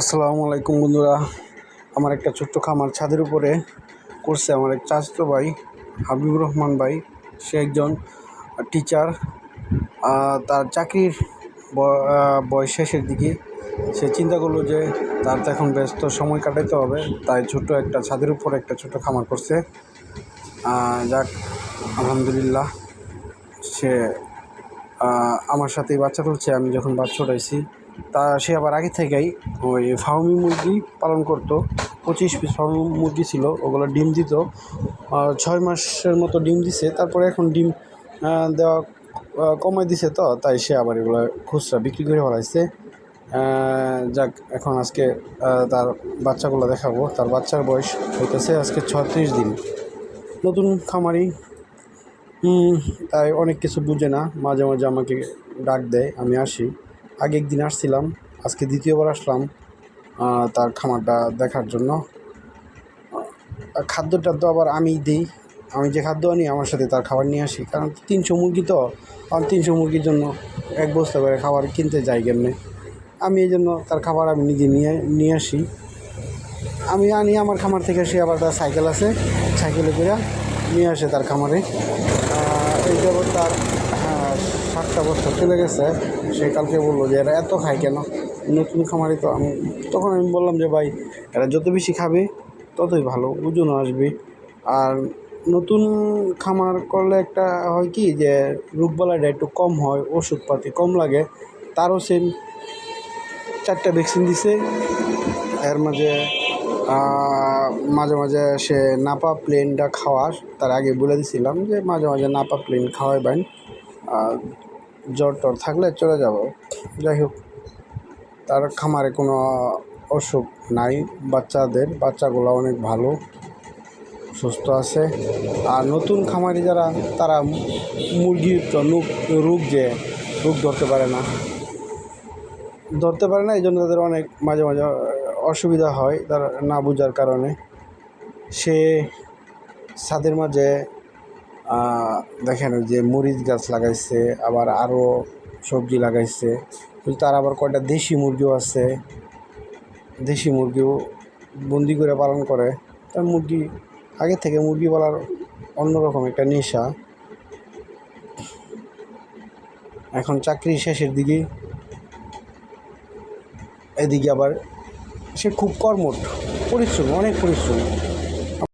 আসসালামু আলাইকুম বন্ধুরা। আমার একটা ছোট্ট খামার ছাদের উপরে করছে আমার এক চাচাতো ভাই, হাবিবুর রহমান ভাই। সে একজন টিচার তার চাকরির বয়স শেষের দিকে। সে চিন্তা করল যে, তার তো এখন ব্যস্ত সময় কাটাতে হবে, তাই ছোট্ট একটা ছাদের উপরে একটা ছোট্ট খামার করছে। যাক, আলহামদুলিল্লাহ। সে আমার সাথেই বাচ্চা তুলছে আমি যখন বাচ্চা উঠাইছি তা সে আবার আগে থেকেই ওই ফার্মি মুরগি পালন করতো। পঁচিশ পিস ফার্মি মুরগি ছিল, ওগুলো ডিম দিত। ছয় মাসের মতো ডিম দিছে, তারপরে এখন ডিম দেওয়া কমাই দিছে তো, তাই সে আবার এগুলো খুচরা বিক্রি করে ফেলাইছে। যাক, এখন আজকে তার বাচ্চাগুলো দেখাবো। তার বাচ্চার বয়স হইতেছে আজকে ছত্রিশ দিন। নতুন খামারি তাই অনেক কিছু বুঝে না, মাঝে মাঝে আমাকে ডাক দেয়, আমি আসি। আগে একদিন আসছিলাম, আজকে দ্বিতীয়বার আসলাম তার খামারটা দেখার জন্য। খাদ্যটা তো আবার আমি দিই। আমি যে খাদ্য আনি, আমার সাথে তার খাবার নিয়ে আসি। কারণ তিনশো মুরগি তো, আর তিনশো মুরগির জন্য এক বস্তা করে খাবার কিনতে যাই কেমনে? আমি এই জন্য তার খাবার আমি নিজে নিয়ে নিয়ে আসি। আমি আনি আমার খামার থেকে, সে আবার তার সাইকেল আছে, সাইকেলে করে নিয়ে আসে তার খামারে। এই যাবৎ তার সাতটা বছর চলে গেছে। সে কালকে বলল যে, এরা এত খায় কেন? নতুন খামারে তো আমি তখন আমি বললাম যে, ভাই, এরা যত বেশি খাবে, ততই ভালো, ওজনও আসবে। আর নতুন খামার করলে একটা হয় কি যে, রোগবালাইটা একটু কম হয়, ওষুধপাতি কম লাগে। তারও সেম চারটা ভ্যাকসিন দিছে। এর মাঝে মাঝে মাঝে সে নাপা প্লেনটা খাওয়ার, তার আগে বলে দিছিলাম যে, মাঝে মাঝে নাপা প্লেন খাওয়াইবেন। জ্বর টর থাকলে চলে যাব। যাই হোক, তার খামারে কোনো অসুখ নাই। বাচ্চাদের, বাচ্চাগুলো অনেক ভালো, সুস্থ আছে। আর নতুন খামারি যারা, তারা মুরগির রোগ যে, রোগ ধরতে পারে না। ধরতে পারে না, এই জন্য তাদের অনেক মাঝে মাঝে অসুবিধা হয় তারা না বোঝার কারণে। সে ছাদের মাঝে দেখেন যে মরিচ গাছ লাগাইছে, আবার আরও সবজি লাগাইছে। তার আবার কয়টা দেশি মুরগিও আছে। দেশি মুরগিও বন্দি করে পালন করে। তার মুরগি, আগে থেকে মুরগি পালার অন্যরকম একটা নেশা। এখন চাকরি শেষের দিকে। এদিকে আবার সে খুব কর্মঠ, পরিশ্রম, অনেক পরিশ্রম।